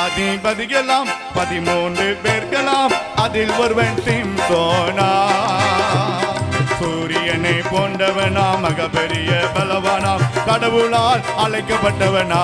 நியாயாதிபதிகளாம் பதிமூன்று பேர்களாம் அதில் ஒருவன் சிம்சோனா. சூரியனை போன்றவனா மகபெரிய பலவானாம் கடவுளால் அழைக்கப்பட்டவனா.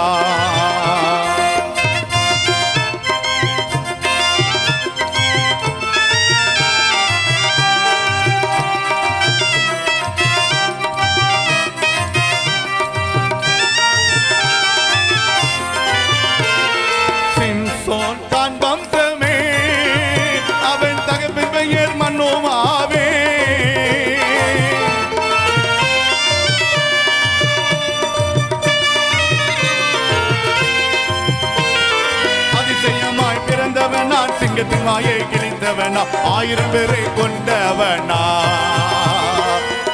சிங்கத்தின் வாயை கிழிந்தவனா ஆயிரம் பேரை கொண்டவனா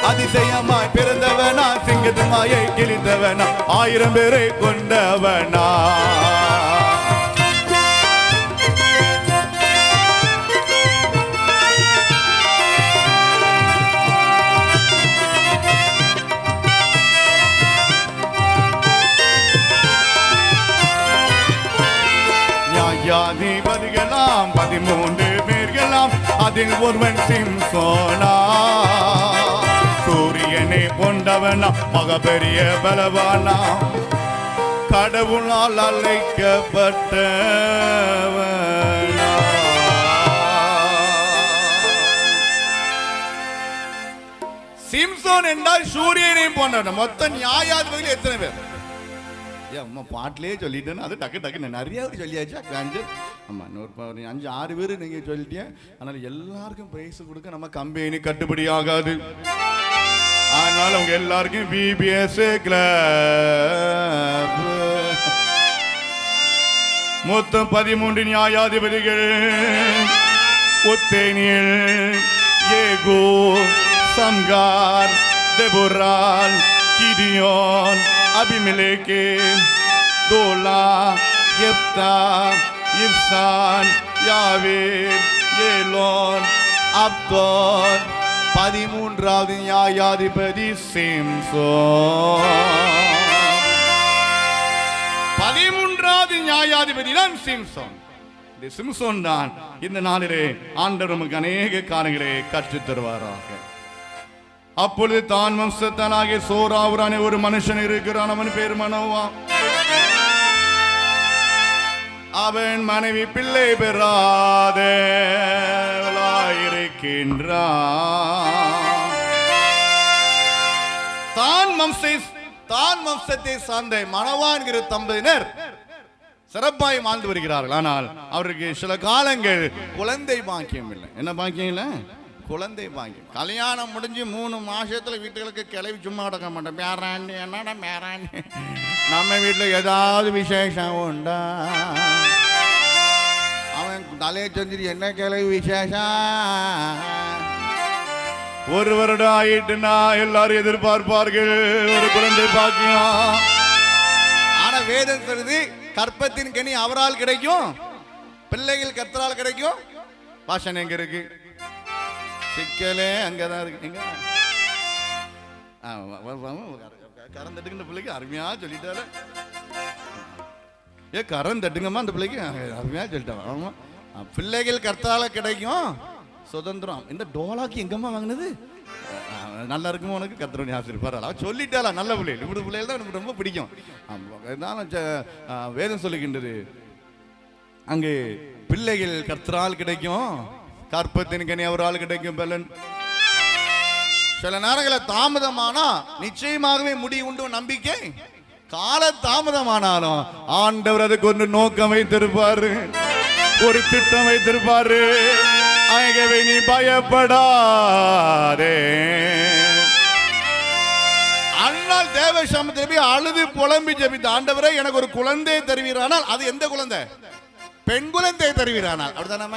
அதிசயமாய் பிறந்தவனா சிங்கத்தின் வாயை கிழிந்தவனா ஆயிரம் பேரை கொண்டவனா அதில் ஒருவன் சிம்சோனா. சூரியனை கொண்டவனா மக பெரிய பலவானா. கடவுளால் அழைக்கப்பட்டவனா. சிம்சோன் என்றால் சூரியனை போன்றவன். மொத்த நியாயாதிபதிகள் எத்தனை பேர்? ஏன் அம்மா பாட்டிலே சொல்லிட்டேன்னு அது டக்கு டக்கு நிறைய சொல்லியாச்சு. அஞ்சு ஆமாம் நூறு அஞ்சு ஆறு பேர் நீங்கள் சொல்லிட்டீங்க அதனால் எல்லாருக்கும் பிரைஸ் கொடுக்க நம்ம கம்பெனி கட்டுப்படி ஆகாது. அதனால் அவங்க எல்லாருக்கும் பிபிஎஸ் கிளப் மொத்தம் பதிமூன்று நியாயாதிபதிகள். ஒத்தேனியல் ஏகோ சம்கார் தெபுரால் கிடியோன் அபிமெலேக்கே தோலா எப்தா இப்சான் யாவேர் ஏலோன் அப்தோன் பதிமூன்றாவது நியாயாதிபதி சிம்சோன். பதிமூன்றாவது நியாயாதிபதி தான் சிம்சோன். இந்த சிம்சோன் தான் இந்த நாளிலே ஆண்டவர் நமக்கு அநேக காரியங்களை கற்றுத் தருவாராக. அப்பொழுது தான் வம்சத்தனாகிய சோராவுரான ஒரு மனுஷன் இருக்கிறான். அவன் பேர் மனோவா. அவன் மனைவி பிள்ளை பெறாதிருக்கின்றான் தான் வம்சை தான் வம்சத்தை சார்ந்த மணவான்கிற தம்பதியினர் சிறப்பாய் வாழ்ந்து வருகிறார்கள். ஆனால் அவருக்கு சில காலங்கள் குழந்தை பாக்கியம் இல்லை. என்ன பாக்கியம் இல்லை? குழந்தை பாக்கியம் கல்யாணம் முடிஞ்சு மூணு மாசத்துல வீட்டுகளுக்கு கிளவி சும்மா கிடக்க மாட்டேன் பேராண்டி என்னடா பேராண்டி? நம்ம வீட்டில் ஏதாவது விசேஷம் உண்டா? அவன் தலையை செஞ்சுட்டு என்ன கிளவி விசேஷம்? ஒரு வருடம் ஆயிட்டுனா எல்லாரும் எதிர்பார்ப்பார்கள். ஒரு குழந்தை பாக்கியம். ஆனா வேதம் சொல்லுது கற்பத்தின் கனி அவரால் கிடைக்கும் பிள்ளைகள் கத்தரால் கிடைக்கும். பாஷன் எங்க இருக்கு? சிக்கலே அங்கே தான் இருக்கு. எங்க ஆ, வ- வ- வ- கரந்தட்டுங்கிற பிள்ளைக்கு அருமையாக சொல்லிட்டாரு. ஏ கரம் தட்டுங்கம்மா அந்த பிள்ளைக்கு? அருமையா சொல்லிட்டாங்க ஆமா. பிள்ளைகள் கர்த்தால கிடைக்கும் சுதந்திரம். இந்த டோலாக்கு எங்கம்மா வாங்கினது? நல்லா இருக்குமோ உனக்கு? கத்திரவணி ஆசிரியர் பரவாயில்ல அவ சொல்லிட்டாளா நல்ல பிள்ளைகள் இப்படி பிள்ளைகள் தான் எனக்கு ரொம்ப பிடிக்கும். ஆமா, இருந்தாலும் வேதம் சொல்லுகின்றது. அங்கே பிள்ளைகள் கர்த்தரால் கிடைக்கும். கற்பத்தின்கனி அவரால் கிடைக்கும் பலன். சில நேரங்களில் தாமதமானா நிச்சயமாகவே முடி உண்டு நம்பிக்கை. கால தாமதமானாலும் ஆண்டவர் அதுக்கு ஒரு நோக்கம் வைத்திருப்பாரு. ஒரு திட்டம் வைத்திருப்பாரு. ஆகவே நீ பயப்படாதே. அண்ணால் தேவ சமத்தில் போய் அழுது புலம்பி ஜபித்த ஆண்டவரை எனக்கு ஒரு குழந்தை தருவீரானால் அது எந்த குழந்தை? பெண் குழந்தை தருவீரானால். அப்படிதானே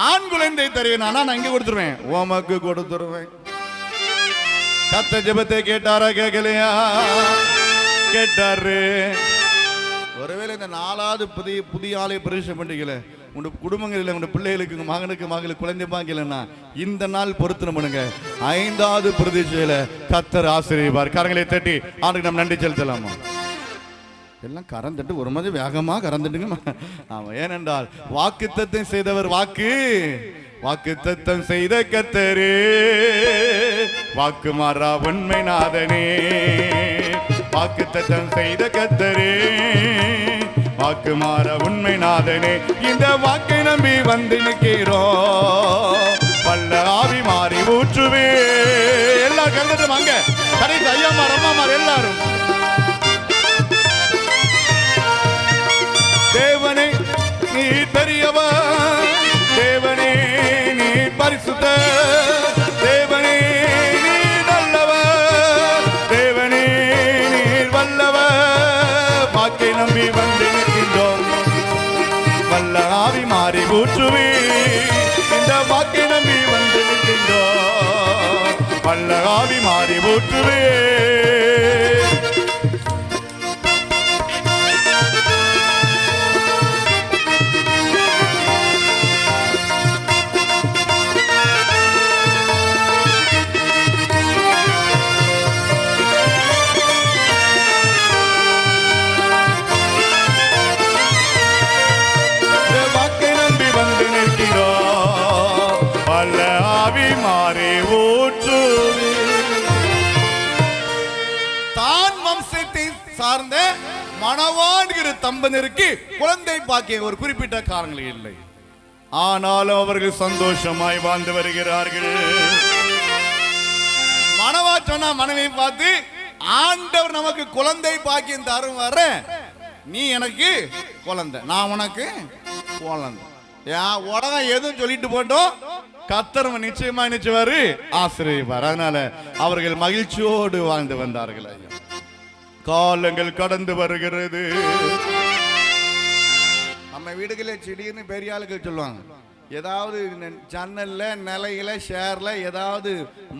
ஆண் குழந்தை தருவீனானா நான் இங்க கொடுத்துருவேன். உமக்கு கொடுத்துருவேன். கத்த ஜெபத்தை கேட்டாரா கேட்கலையா கேட்டாரு. ஒருவேளை இந்த நாலாவது புதிய புதிய ஆலய பரிசு பண்டிகையில உங்க குடும்பங்களில் உங்க பிள்ளைகளுக்கு உங்க மகனுக்கு மகளுக்கு குழந்தை பாங்கலன்னா இந்த நாள் பொருத்தனம் பண்ணுங்க. ஐந்தாவது பிரதிஷ்டையில கத்தர் ஆசிரியப்பார் கரங்களை தட்டி ஆண்டுக்கு நம்ம நன்றி செலுத்தலாமா? எல்லாம் கறந்துட்டு ஒரு மாதிரி வேகமா கறந்துட்டுங்க. ஆமா ஏனென்றால் வாக்கு தத்தம் செய்தவர் வாக்கு. வாக்கு தத்தம் செய்த கத்தரே வாக்கு மாறா உண்மை நாதனே. வாக்கு தத்தம் செய்த கத்தரே வாக்கு மாற உண்மை நாதனே. இந்த வாக்கை நம்பி வந்து நிற்கிறோம் பல்ல ஆவி மாறி ஊற்றுவே. எல்லாரும் கலந்துட்டு வாங்க. கடைசி ஐயாமார் அம்மாமார் எல்லாரும். நீ பெரியவ தேவனே நீ பரிசுத்த தேவனே நீ நல்லவர் தேவனே நீ வல்லவர் வாக்கை நம்பி வந்து நிற்கின்றோம். வல்ல ஆவி மாறி ஊற்றுவே. இந்த வாக்கை நம்பி வந்து நிற்கின்றோம். வல்ல ஆவி மாறி ஊற்றுவே. குழந்தை ஒரு குறிப்பிட்ட காரணங்கள் இல்லை. ஆனாலும் அவர்கள் சந்தோஷமாய் வாழ்ந்து வருகிறார்கள். மணவாற்றனா மனைவி பார்த்து ஆண்டவர் நமக்கு குழந்தை பாக்கியம் தரும் வர நீ எனக்கு குழந்தை. நான் உனக்கு குழந்தை. ஏன் உடனே எதுவும் சொல்லிட்டு போட்டோம். கத்தரவன் நிச்சயமா நிச்சயவாரு ஆசிரியப்பார் அதனால அவர்கள் மகிழ்ச்சியோடு வாழ்ந்து வந்தார்கள் ஐயா. காலங்கள் கடந்து வருகிறது. நம்ம வீடுகளில் திடீர்னு பெரிய ஆளுகள் சொல்லுவாங்க. ஏதாவது ந- ஜன்னல்ல நிலையில ஷேர்ல ஏதாவது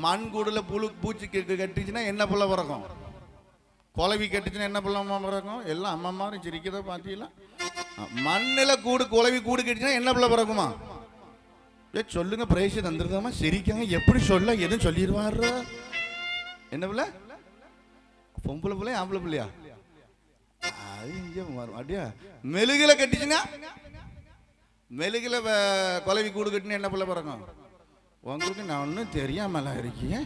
மண் கூடுல புழு பூச்சி கெட்டு கட்டுச்சுன்னா என்ன பிள்ளை பிறக்கும்? குலவி கட்டுச்சுன்னா என்ன பிள்ளை அம்மா பிறக்கும்? எல்லாம் அம்மா மாதிரி சிரிக்கிறத பார்த்தீங்களா மண்ணில் கூடு குலவி கூடு கட்டுச்சுன்னா என்ன பிள்ளை பிறக்குமா? ஏ சொல்லுங்க பிரைஸ் தந்துருக்காமா சிரிக்காங்க எப்படி சொல்ல எதுவும் சொல்லிடுவாரு என்ன பிள்ளை? பொம்பளை பிள்ளையா ஆம்பளை பிள்ளையா? அது இங்கே வரும். அப்படியா? மெழுகில கட்டிச்சுன்னா? மெழுகில வ- குலவி கூடு கட்டினா என்ன பிள்ளை பிறக்கும்? உங்களுக்கு நான் ஒன்றும் தெரியாமல இருக்கீங்க?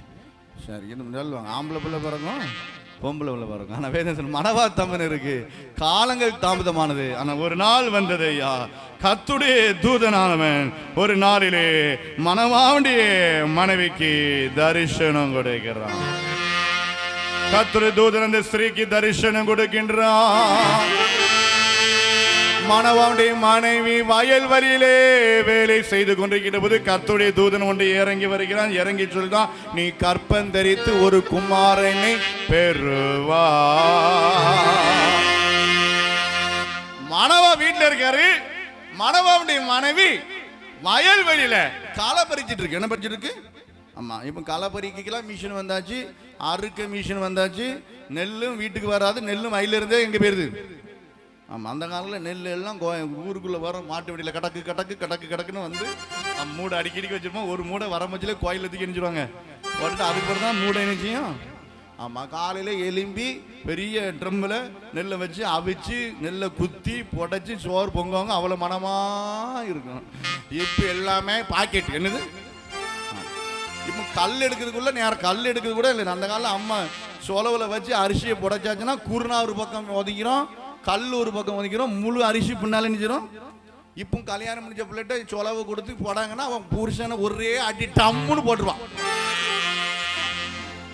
சரி என்ன சொல்லுவாங்க? ஆம்பளை பிள்ளை பிறக்கும் பொம்பளை பிள்ளை பிறக்கும். ஆனால் வேதன் மனவா தம்பன் இருக்கு. காலங்கள் தாமதமானது. ஆனால் ஒரு நாள் வந்தது ஐயா. கத்துடைய தூதனானவன் ஒரு நாளிலே மனவாண்டிய மனைவிக்கு தரிசனம் கொடுக்கிறான். கத்திர தூதன் அந்த ஸ்திரீக்கு தரிசனம் கொடுக்கின்றான் மணவாவுடைய மனைவி வயல்வெளியிலே வேலை செய்து கொண்டிருக்கிற போது கத்துடைய தூதன் ஒன்று இறங்கி வருகிறான். இறங்கி சொல்றான் நீ கற்பம் தரித்து ஒரு குமாரனை பெறுவா மனவா வீட்டில் இருக்காரு. மனவாவுடைய மனைவி வயல்வெளியில களை பறிச்சிட்டு இருக்கு. என்ன பறிச்சிட்டு இருக்கு? ஆமாம் இப்போ களை பறிக்கலாம் மிஷின் வந்தாச்சு அறுக்க மிஷின் வந்தாச்சு நெல்லும் வீட்டுக்கு வராது நெல்லும் வயல்ல இருந்தே எங்க போயிருது. ஆமாம் அந்த காலத்தில் நெல் எல்லாம் கோ- ஊருக்குள்ள வரும் மாட்டு வண்டியில் கடக்கு கடக்கு கடக்கு கடக்குன்னு வந்து மூடை அடிக்கடிக்கு வச்சிருப்போம். ஒரு மூடை வர மச்சில கோயில தூக்கி எரிஞ்சிருவாங்க போட்டு அதுக்கு தான் மூடை என்ன செய்யும் காலையில் எலும்பி பெரிய ட்ரம்மில் நெல்லை வச்சு அவிச்சு நெல்லை குத்தி புடைச்சி சோறு பொங்குவாங்க. அவ்வளோ மனமாக இருக்கும். இப்போ எல்லாமே பாக்கெட். என்னது? இப்போ கல் எடுக்கிறதுக்குள்ள நேரம் கல் எடுக்கிறது கூட இல்லை. அந்த காலம் அம்மா சொலவில் வச்சு அரிசியை புடைச்சாச்சுன்னா குருணா ஒரு பக்கம் ஒதுக்கிறோம் கல் ஒரு பக்கம் ஒதுக்கிறோம் முழு அரிசி பின்னால் நினைச்சிரும் இப்போ கல்யாணம் முடிஞ்ச பிள்ளைகிட்ட சொலவு கொடுத்து போடாங்கன்னா அவன் புருஷனை ஒரே அடி டம்முன்னு போட்டுருவான்.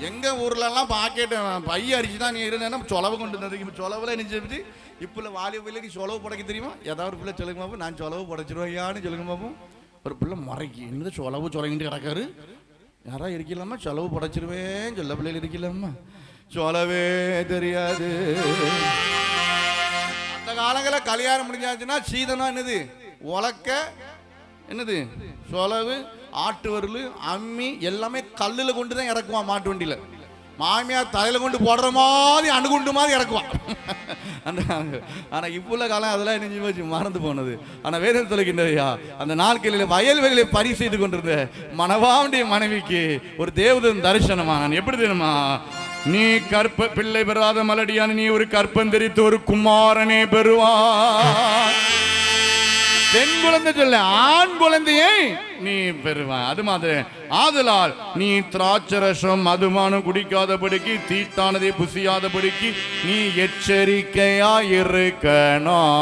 எங்கள் ஊர்லலாம் பாக்கெட்டு பாக்கெட் பைய அரிசி தான் நீ இருந்தேன்னா சொலவு கொண்டு வந்ததுக்கு இப்போ சொலவுல நினைச்சிருச்சு இப்போ வாலிப பிள்ளைக்கு சொலவு புடைக்க தெரியுமா? ஏதாவது ஒரு பிள்ளை சொல்லுங்க பாப்போம் நான் சொலவு புடைச்சிருவையான்னு சொல்லுங்க பாப்போம் ஒரு பிள்ளை முறைக்கு. என்னது சொலவு சொலங்கிட்டு கிடக்காரு? யாரா இருக்கலாமா செலவு படைச்சிருவேன் சொல்ல பிள்ளைகள் இருக்கலாமா சொல்லவே தெரியாது. அந்த காலங்களில் கல்யாணம் முடிஞ்சாச்சுன்னா சீதனம் என்னது? உலக்க என்னது? சொலவு ஆட்டு வரல் அம்மி எல்லாமே கல்லில் கொண்டு தான் இறக்குவான் மாட்டு வண்டியில். மாமியார் தலையில் கொண்டு போடுற மாதிரி அணுகுண்டு மாதிரி இறக்குவான். அந்த ஆனா இப்போ உள்ள காலம் அதெல்லாம் நெஞ்சு போச்சு மறந்து போனது. ஆனா வேதம் தொலைக்கின்றதையா அந்த நாட்களில் வயல்வெளியில பணி செய்து கொண்டிருந்த மனவாவுடைய மனைவிக்கு ஒரு தேவதன் தரிசனமா? நான் எப்படி தெரியுமா? நீ கற்ப பிள்ளை பெறாத மலடியான நீ ஒரு கற்பந்தரித்து ஒரு குமாரனே பெறுவா பெண் குழந்தை சொல்ல ஆண் குழந்தையை நீ பெறுவாய். அது மாதிரி ஆதலால் நீ திராட்சரசம் மதுமானம் குடிக்காதபடிக்கு தீட்டானதை புசியாதபடிக்கு நீ எச்சரிக்கையா இருக்கணும்.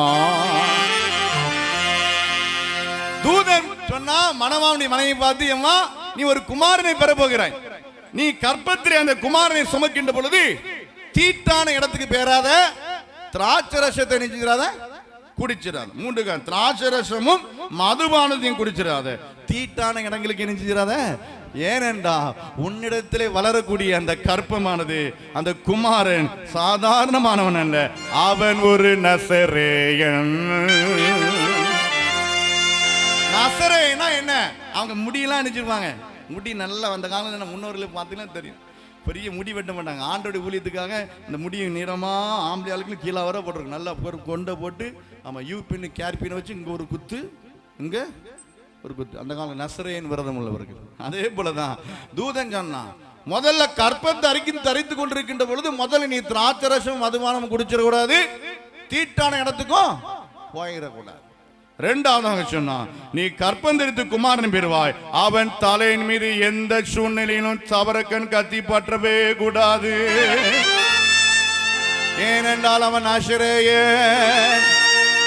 தூதன் சொன்னா மனமாவுடைய மனைவி பார்த்து எம்மா நீ ஒரு குமாரனை பெற போகிறாய் நீ கற்பத்திலே அந்த குமாரனை சுமக்கின்ற பொழுது தீட்டான இடத்துக்கு பேராத திராட்சரசத்தை நினைச்சுக்கிறாத குடிச்சிடாது மூன்று கா- திராட்சரசமும் மதுபானத்தையும் குடிச்சிடாத தீட்டான இடங்களுக்கு நினைச்சுக்கிறாத ஏனென்றா உன்னிடத்திலே வளரக்கூடிய அந்த கற்பமானது அந்த குமாரன் சாதாரணமானவன் அல்ல. அவன் ஒரு நசரேயன். நசரேனா என்ன? அவங்க முடியெல்லாம் அணிச்சிருப்பாங்க முடி நல்லா அந்த காலம் முன்னோர்களை பார்த்தீங்கன்னா தெரியும். பெரிய முடி வெட்ட மாட்டாங்க ஆண்டோடைய ஊழியத்துக்காக இந்த முடியும் நிறமாக ஆம்பளை ஆளுக்கு கீழே வர போட்டிருக்கு. நல்லா ஒரு கொண்டை போட்டு ஆமாம் யூ பின்னு வச்சு இங்கே ஒரு குத்து இங்கே ஒரு குத்து. அந்த காலம் நசரேன் விரதம் உள்ளவர்கள். அதே போலதான். தூதன் சொன்னான் முதல்ல கற்பத்தை அறிக்கை தரித்து கொண்டிருக்கின்ற பொழுது முதல்ல நீ திராட்சரசம் மதுமானம் குடிச்சிடக்கூடாது. தீட்டான இடத்துக்கும் போயிடக்கூடாது. ரெண்டாவதாக சொன்னான் நீ கற்பந்தரித்து குமாரன் பெறுவாய். அவன் தலையின் மீது எந்த சூழ்நிலையிலும் சவரக்கன் கத்தி பற்றவே கூடாது. ஏனென்றால் அவன் அசுரேய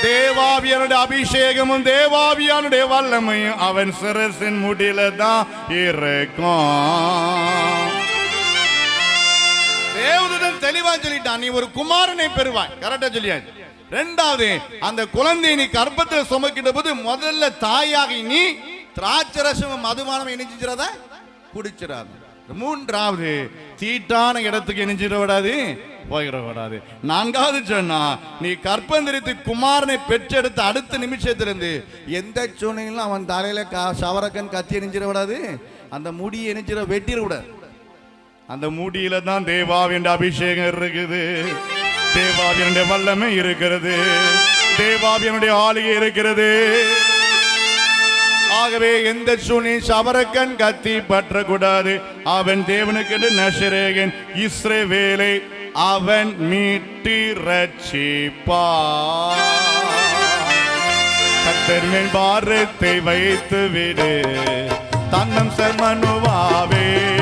தேவாவியனுடைய அபிஷேகமும் தேவாவியானுடைய வல்லமையும் அவன் சிரசின் முடியில தான் இருக்கும். தேவதன் தெளிவா சொல்லிட்டான் நீ ஒரு குமாரனை பெறுவாய். கரெக்டா சொல்லியாச்சு. ரெண்டாவது அந்த குழந்தையை நீ கர்ப்பத்தில் சுமக்கின்ற போது முதல்ல தாயாகி நீ திராட்சை ரசம் மதுபானம் இணைச்சிடாத குடிச்சிடாத. மூன்றாவது தீட்டான இடத்துக்கு இணைஞ்சிட விடாது போயிடக்கூடாது நான்காவது சொன்னா நீ கற்பந்தரித்து குமாரனை பெற்றெடுத்த அடுத்த நிமிஷத்திலிருந்து எந்த சூழ்நிலையிலும் அவன் தலையில சவரக்கன் கத்தி எணிஞ்சிட விடாது. அந்த முடியை இணைஞ்சிட வெட்டிட விடாது. அந்த முடியில தான் தேவாவின் அபிஷேகம் இருக்குது. தேவாவியனுடைய வல்லமை இருக்கிறது. தேவாவியனுடைய ஆளுகை இருக்கிறது. ஆகவே எந்த சுனி சவரக்கன் கத்தி பற்றக்கூடாது. அவன் தேவனுக்கு நசரேகன் இஸ்ரவேலை அவன் மீட்டி கத்தர் மேல் பாரத்தை வைத்து விடு தன்னம் சர்மனுவாவே.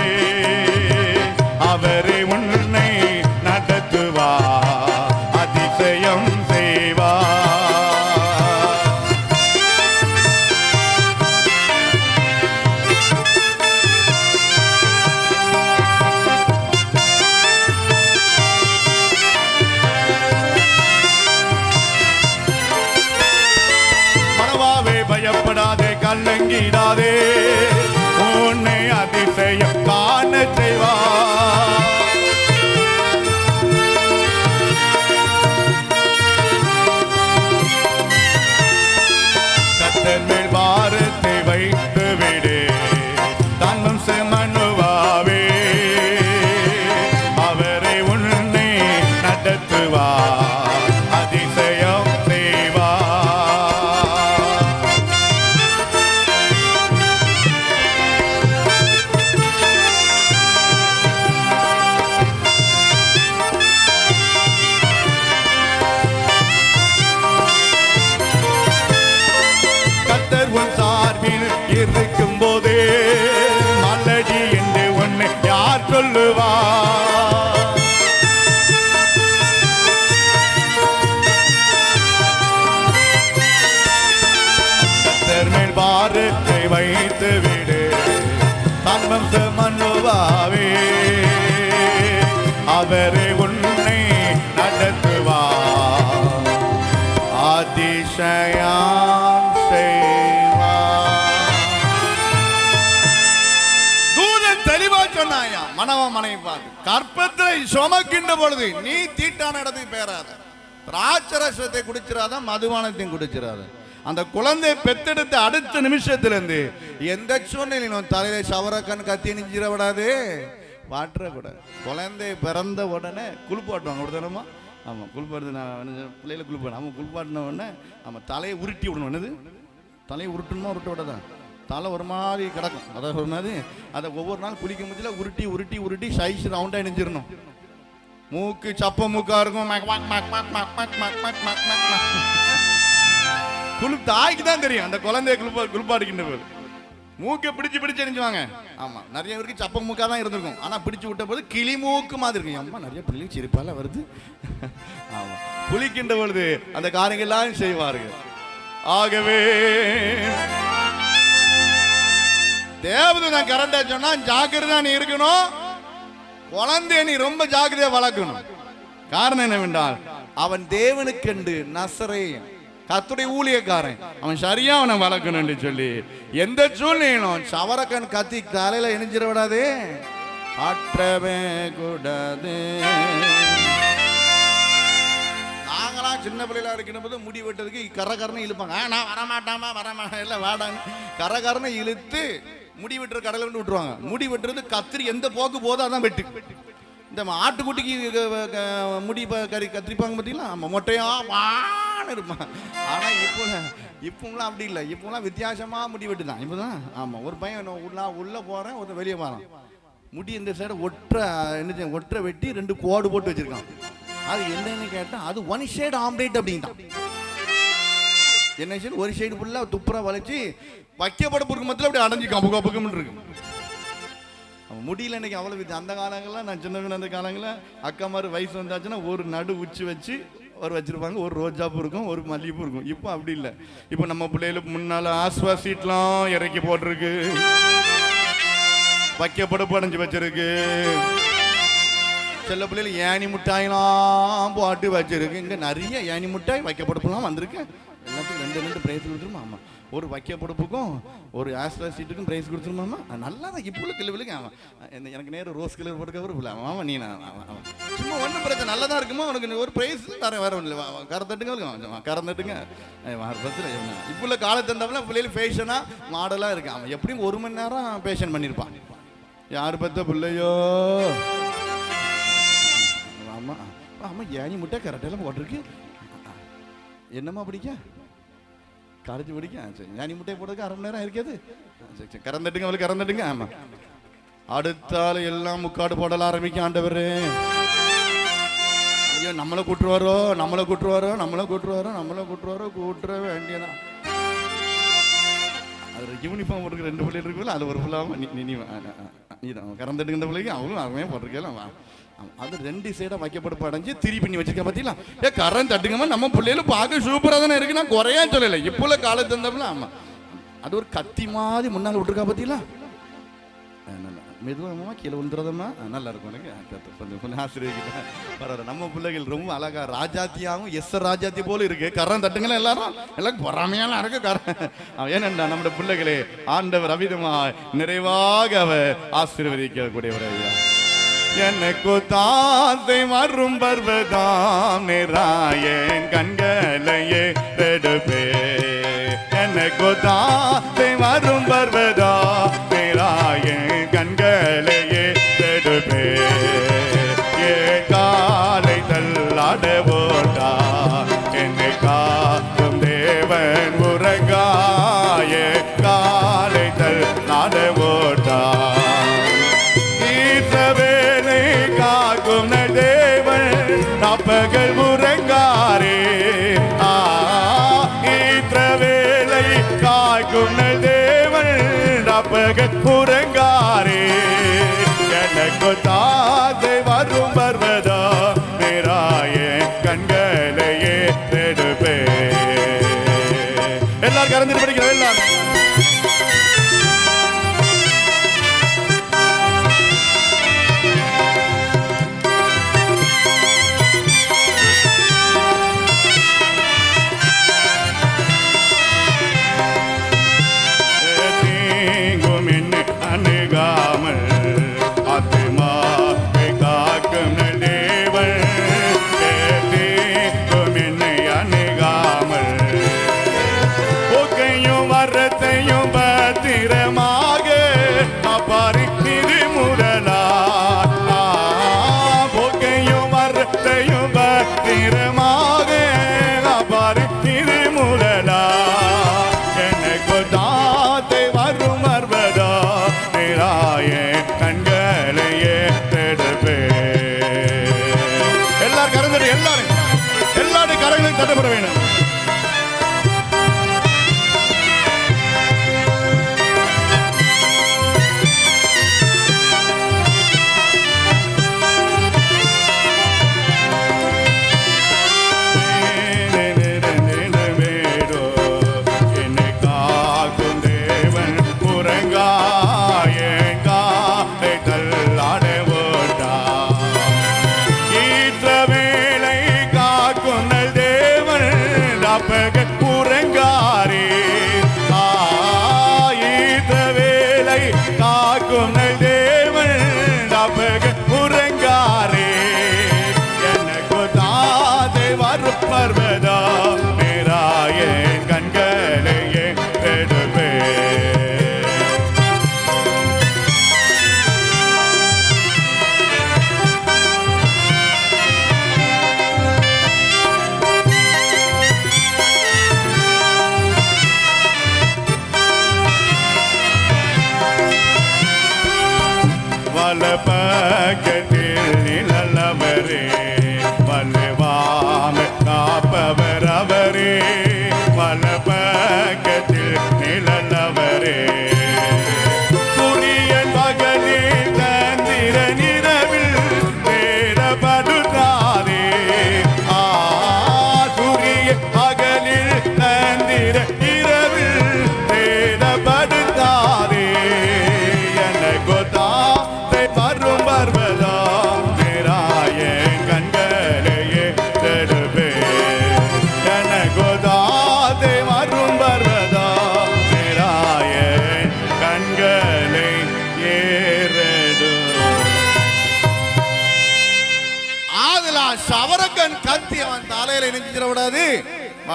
அவரே உன்னை நடத்துவார் அதிசயம் செய்வா. தூதன் தெளிவா சொன்னாயா மனவ மனைவி பார்த்து கற்பத்தை சுமக்கின்ற பொழுது நீ தீட்டான இடத்துக்கு பேராத திராட்சரசத்தை குடிச்சிடாத மதுபானத்தையும் குடிச்சிடாத அந்த குழந்தை பெத்தெடுத்த அடுத்த நிமிஷத்திலிருந்து எந்த சூழ்நிலையிலும் தலையில சவரக்கன் கத்தி நிஞ்சிட விடாது. வாட்டுறக்கூடாது குழந்தை பிறந்த உடனே குளிப்பாட்டுவாங்க அப்படித்தானமா ஆமாம் குளிப்பாட்டு நான் பிள்ளையில குளிப்பாடு அவன் குளிப்பாட்டின உடனே ஆமாம் தலையை உருட்டி விடணும் என்னது தலையை உருட்டணுமா உருட்ட விடாதான் தலை ஒரு மாதிரி கிடக்கும் கட ஒரு மாதிரி அதை ஒவ்வொரு நாள் குளிக்க முடியல உருட்டி உருட்டி உருட்டி சைஸ் ரவுண்டாக இணைஞ்சிடணும் மூக்கு சப்ப மூக்காக இருக்கும் குளிப்பு தாய்க்கு தான் தெரியும் அந்த குழந்தைய குளிப்பா குளிப்பாடிக்கின்ற மூக்கை பிடிச்சு பிடிச்சு எரிஞ்சுவாங்க. ஆமா நிறைய பேருக்கு சப்ப மூக்கா தான் இருந்திருக்கும். ஆனா பிடிச்சு விட்ட போது கிளி மூக்கு மாதிரி இருக்கும். அம்மா நிறைய பிள்ளை சிரிப்பால வருது. ஆமா. குளிக்கின்ற பொழுது அந்த காரியங்கள்லாம் செய்வார்கள். ஆகவே தேவதை நான் கரெக்டா சொன்னா ஜாக்கிரதா நீ இருக்கணும். குழந்தைய நீ ரொம்ப ஜாக்கிரதையா வளர்க்கணும். காரணம் என்னவென்றால் அவன் தேவனுக்கென்று நசரேயன். கத்துடைய ஊழியக்காரன். அவன் சரியா அவனை வளர்க்கணும்னு சொல்லி. எந்த சூழ்நிலையிலும் சவரக்கன் கத்தி தலையில இணைஞ்சிட விடாதே. ஆற்றவே கூடாது. நாங்களாம் சின்ன பிள்ளைகளா இருக்கிற போது முடி வெட்டுறதுக்கு கரகரன்னு இழுப்பாங்க. நான் வரமாட்டாமா வரமாட்டேன். இல்லை வாடான்னு. கரகரன்னு இழுத்து முடி வெட்டுற கடையில் விட்டு விட்டுருவாங்க. முடி வெட்டுறது கத்திரி எந்த போக்கு போதோ அதான் வெட்டு. இந்த ஆட்டுக்குட்டிக்கு முடி கறி கத்திரிப்பாங்க பார்த்தீங்களா? நம்ம மொட்டையாக வான்னு இருப்பான். ஆனால் இப்போ இப்போலாம் அப்படி இல்லை. இப்போலாம் வித்தியாசமாக முடி வெட்டு தான் இப்போ தான் ஆமாம் ஒரு பையன் உள்ள உள்ளே போகிறேன் ஒரு வெளியே போகிறான் முடி இந்த சைடு ஒற்ற என்ன ஒற்றை வெட்டி ரெண்டு கோடு போட்டு வச்சுருக்கான். அது என்னன்னு கேட்டால் அது ஒன் ஷேட் ஆம்லேட் அப்படின்ட்டான் என்ன சைடு ஒரு சைடு ஃபுல்லாக துப்புரா வளைச்சி வைக்கப்பட பொறுக்கு மத்தியில் அப்படி அடைஞ்சு கப்பு கப்புக்குன்னு இருக்கு. முடியல இன்னைக்கு அவ்வளவு இது அந்த காலங்களில் நான் சின்ன அந்த காலங்களில் அக்கா மாதிரி வயசு வந்தாச்சுன்னா ஒரு நடு உச்சி வச்சு ஒரு வச்சுருப்பாங்க. ஒரு ரோஜாப்பூ இருக்கும் ஒரு மல்லிகைப்பூ இருக்கும். இப்போ அப்படி இல்லை. இப்போ நம்ம பிள்ளைகளுக்கு முன்னால் ஆஸ்வா சீட்லாம் இறக்கி போட்டிருக்கு. வைக்கப்பட அடைஞ்சு வச்சிருக்கு. சில பிள்ளைகள் ஏணி மிட்டாயெல்லாம் போட்டு வச்சிருக்கு. இங்கே நிறைய ஏணி மிட்டாய் வைக்கப்படுப்புலாம் வந்திருக்கு. ரெண்டு பிரைஸ் கொடுத்துருமா? ஆமா. ஒரு வைக்கப்படுப்புக்கும் ஒரு ஆஸ்ட்ரா சீட்டுக்கும் பிரைஸ் கொடுத்துருமாமா நல்லா தான் இப்போ உள்ள விழுங்க ஆமாம் எனக்கு நேரம் ரோஸ் கலர் போட்டுக்க இல்லை. ஆமாம் நீ நான் ஆமா, சும்மா ஒன்றும் பிரச்சனை நல்லா தான் இருக்குமா? உனக்கு ஒரு பிரைஸ் தர வேற ஒன்றும் இல்லை. கறந்துட்டுங்க கறந்துட்டுங்க என்ன? இப்போ உள்ள காலத்து இருந்தாப்புல பிள்ளைகள் ஃபேஷனாக மாடலாக இருக்கு? அவன் எப்படியும் ஒரு மணி நேரம் ஃபேஷன் பண்ணியிருப்பான் யார் பத்த பிள்ளையோ? ஆமா ஆமா ஏனி முட்டை கரெக்டெல்லாம் போட்டிருக்கு என்னம்மா பிடிக்க? கரைச்சி பிடிக்க சரி. ஏனி முட்டை போடுறதுக்கு அரை மணி நேரம் இருக்காது சரி சரி. கறந்துட்டுங்க அவளுக்கு கறந்துட்டுங்க ஆமா. அடுத்தால எல்லாம் முக்காடு போடல ஆரம்பிக்க ஆண்டவர். ஐயோ நம்மளை கூட்டுருவாரோ? நம்மளை கூட்டுருவாரோ? நம்மளை கூட்டுருவாரோ? நம்மளை கூட்டுருவாரோ? கூட்டுற வேண்டியதான். அது யூனிஃபார்ம் போட்டுருக்க ரெண்டு பிள்ளைகள் இருக்குல்ல அது ஒரு ஃபுல்லாக நீ நீ நீ தான் கறந்துட்டு இந்த பிள்ளைக்கு அவங்களும் அருமையாக போட்டிருக்கலாம் வா. அது ரெண்டு சைடாக வைக்கப்பட்டு அடைஞ்சு திரி பண்ணி வச்சிருக்க பார்த்தீங்களா ஏ கரண்ட் தட்டுங்கம்மா நம்ம பிள்ளைகளும் பார்க்க சூப்பராக தானே இருக்கு. நான் குறையா சொல்லலை. இப்போ உள்ள காலத்து இருந்தப்பல ஆமாம் அது ஒரு கத்தி மாதிரி முன்னால் விட்டுருக்கா பார்த்தீங்களா ஆ, கீழே விழுந்துறதம்மா. நல்லா இருக்கும் எனக்கு. கொஞ்சம் கொஞ்சம் ஆசிரியர்கிட்ட பரவாயில்ல நம்ம பிள்ளைகள் ரொம்ப அழகா ராஜாத்தியாகவும் எஸ் ராஜாத்தி போல இருக்கு. கரம் தட்டுங்களா எல்லாரும்? எல்லாம் பொறாமையான இருக்கு கரம். அவன் நம்முடைய பிள்ளைகளே ஆண்டவர் அவிதமா நிறைவாக அவர் ஆசீர்வதிக்கக்கூடியவர் ஐயா எனக்கு தாசை மறும் பர்வதாம் நிராயன் கண்களையே எடுப்பே எனக்கு தாசை மறும் பர்வதாம் welcome.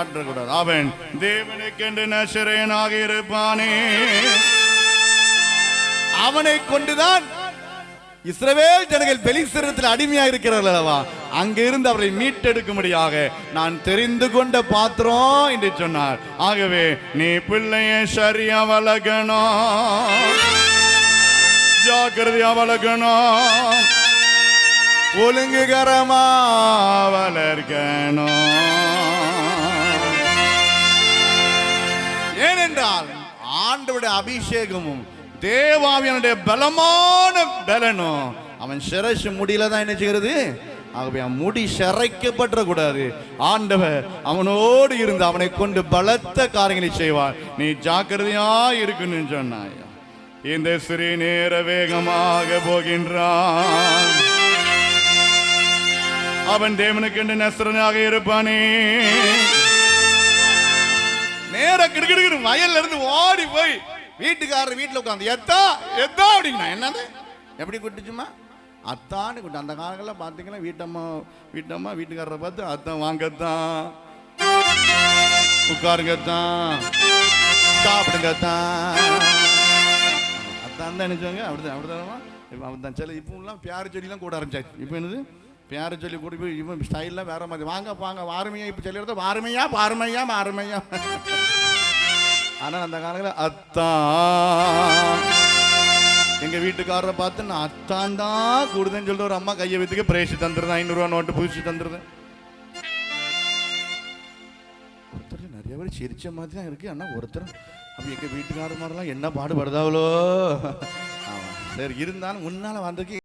மாற்றக்கூடாது அவன் தேவனுக்கென்று நசரேனாக இருப்பானே. அவனை கொண்டுதான் இஸ்ரவேல் ஜனங்கள் பெலிசிரத்தில் அடிமையாக இருக்கிறார்கள் அல்லவா அங்கிருந்து அவரை மீட்டெடுக்கும்படியாக நான் தெரிந்து கொண்ட பாத்திரம் என்று சொன்னார். ஆகவே நீ பிள்ளைய சரியா வளர்க்கணும் ஜாக்கிரதையா வளர்க்கணும் ஒழுங்குகரமா வளர்க்கணும் ஏனென்றால் ஆண்டவருடைய அபிஷேகமும் தேவாவியனுடைய பலமான பலனும் அவன் சிரசு முடியல தான் என்ன செய்கிறது? ஆகவே அவன் முடி சிறைக்கப்பட்ட கூடாது. ஆண்டவர் அவனோடு இருந்து அவனை கொண்டு பலத்த காரியங்களை செய்வார். நீ ஜாக்கிரதையா இருக்கணும்னு சொன்னாய்? இந்த சிறி நேர வேகமாக போகின்றான். அவன் தேவனுக்கு நெசரனாக இருப்பானே. நேர கிடுகிடு வயல்ல இருந்து ஓடி போய் வீட்டுக்காரர் வீட்டில் உட்காந்து எத்தா எத்தா அப்படிங்கண்ணா என்னது? எப்படி கூட்டுச்சுமா அத்தான்னு கூட்டு அந்த காலங்களில் பார்த்தீங்கன்னா வீட்டம்மா வீட்டம்மா வீட்டுக்காரரை பார்த்து அத்தான் வாங்கத்தான். உட்காருங்கத்தான். சாப்பிடுங்கத்தான். அதான் தான் நினைச்சாங்க. அப்படிதான் அப்படிதான் இப்போ அவன் சில இப்போலாம் பியார் செடிலாம் கூட ஆரம்பிச்சாச்சு. இப்போ என்னது? பேரை சொல்லி கூட போய் இவன் ஸ்டைல்லாம் வேற மாதிரி. வாங்க வாங்க வாருமையா இப்போ சொல்லி எடுத்தா வாருமையா பாருமையா மாறுமையா. ஆனால் அந்த காலத்தில் அத்தான். எங்கள் வீட்டுக்காரரை பார்த்து நான் அத்தான் தான் கூடுதேன்னு சொல்லிட்டு ஒரு அம்மா கையை வைத்துக்கு பிரேசி தந்துருந்தேன் ஐநூறுரூவா நோட்டு புதுசு தந்துருந்தேன் ஒருத்தர் நிறைய பேர் சிரிச்ச மாதிரி தான் இருக்கு. ஆனால் ஒருத்தர் அப்போ எங்கள் வீட்டுக்காரர் மாதிரிலாம் என்ன பாடுபடுதாவளோ? ஆமாம் சரி இருந்தாலும் முன்னால் வந்திருக்கேன்